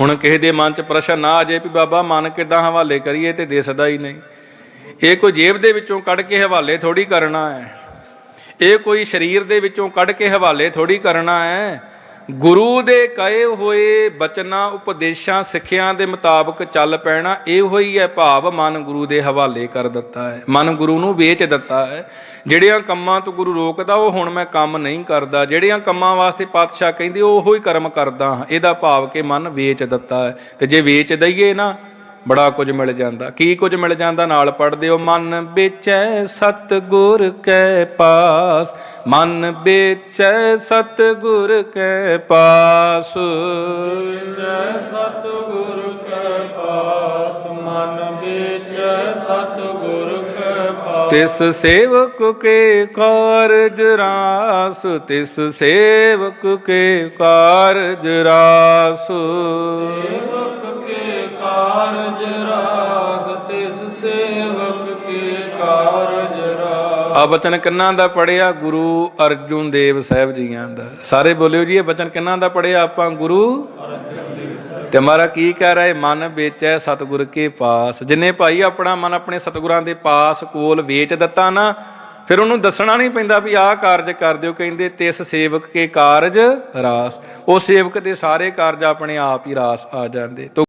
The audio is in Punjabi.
ਹੁਣ ਕਿਸੇ ਦੇ ਮਨ 'ਚ ਪ੍ਰਸ਼ਨ ਨਾ ਆ ਜਾਏ ਵੀ ਬਾਬਾ ਮਨ ਕਿੱਦਾਂ ਹਵਾਲੇ ਕਰੀਏ ਤੇ ਦਿਸਦਾ ਹੀ ਨਹੀਂ। ਇਹ ਕੋਈ ਜੇਬ ਦੇ ਵਿੱਚੋਂ ਕੱਢ ਕੇ ਹਵਾਲੇ ਥੋੜੀ ਕਰਨਾ ਹੈ। ਇਹ ਕੋਈ ਸਰੀਰ ਦੇ ਵਿੱਚੋਂ ਕੱਢ ਕੇ ਹਵਾਲੇ ਥੋੜੀ ਕਰਨਾ ਹੈ। ਗੁਰੂ ਦੇ ਕਹੇ ਹੋਏ ਬਚਨਾਂ, ਉਪਦੇਸ਼ਾਂ, ਸਿੱਖਿਆਂ ਦੇ ਮੁਤਾਬਕ ਚੱਲ ਪੈਣਾ, ਇਹੋ ਹੀ ਹੈ ਭਾਵ ਮਨ ਗੁਰੂ ਦੇ ਹਵਾਲੇ ਕਰ ਦਿੱਤਾ ਹੈ। ਮਨ ਗੁਰੂ ਨੂੰ ਵੇਚ ਦਿੱਤਾ ਹੈ। ਜਿਹੜਿਆਂ ਕੰਮਾਂ ਤੋਂ ਗੁਰੂ ਰੋਕਦਾ, ਉਹ ਹੁਣ ਮੈਂ ਕੰਮ ਨਹੀਂ ਕਰਦਾ। ਜਿਹੜਿਆਂ ਕੰਮਾਂ ਵਾਸਤੇ ਪਾਤਸ਼ਾਹ ਕਹਿੰਦੇ, ਉਹੋ ਹੀ ਕਰਮ ਕਰਦਾ ਹਾਂ। ਇਹਦਾ ਭਾਵ ਕਿ ਮਨ ਵੇਚ ਦਿੱਤਾ ਹੈ। ਤੇ ਜੇ ਵੇਚ ਦਈਏ ਨਾ ਬੜਾ ਕੁਝ ਮਿਲ ਜਾਂਦਾ। ਕੀ ਕੁਝ ਮਿਲ ਜਾਂਦਾ? ਨਾਲ ਪੜਦੇ ਹੋ ਮਨ ਵੇਚੈ ਸਤਗੁਰ ਕੈ ਪਾਸ। ਮਨ ਵੇਚੈ ਸਤਗੁਰ ਕੈ ਪਾਸ। ਸਤਿਗੁਰ ਕੈ ਪਾਸ ਮਨ ਵਿੱਚ ਕੈ ਪਾਸ। ਤਿਸ ਸੇਵਕ ਕੇ ਕਾਰਜ ਰਾਸ ਤਿਸ ਸੇਵਕ ਕੇ ਕਾਰਜ ਰਾਸ। ਸੇਵਕ ਕਾਰਜ ਰਾਸ ਆ ਬਚਨ ਕਿੰਨਾਂ ਦਾ ਪੜਿਆ ਗੁਰੂ ਅਰਜੁਨ ਦੇਵ ਸਾਹਿਬ ਜੀਆਂ ਦਾ। ਸਾਰੇ ਬੋਲਿਓ ਜੀ, ਇਹ ਬਚਨ ਕਿੰਨਾਂ ਦਾ ਪੜਿਆ ਆਪਾਂ ਗੁਰੂ? ਤੇ ਹਮਾਰਾ ਕੀ ਕਹਿ ਰਿਹਾ? ਮਨ ਵੇਚੈ ਸਤਿਗੁਰ ਕੇ ਪਾਸ। ਜਿੰਨੇ ਭਾਈ ਆਪਣਾ ਮਨ ਆਪਣੇ ਸਤਿਗੁਰਾਂ ਦੇ ਪਾਸ ਕੋਲ ਵੇਚ ਦਿੱਤਾ ਨਾ, ਫਿਰ ਉਹਨੂੰ ਦੱਸਣਾ ਨਹੀਂ ਪੈਂਦਾ ਵੀ ਆਹ ਕਾਰਜ ਕਰ ਦਿਓ। ਕਹਿੰਦੇ, ਤਿਸ ਸੇਵਕ ਕੇ ਕਾਰਜ ਰਾਸ। ਉਹ ਸੇਵਕ ਦੇ ਸਾਰੇ ਕਾਰਜ ਆਪਣੇ ਆਪ ਹੀ ਰਾਸ ਆ ਜਾਂਦੇ।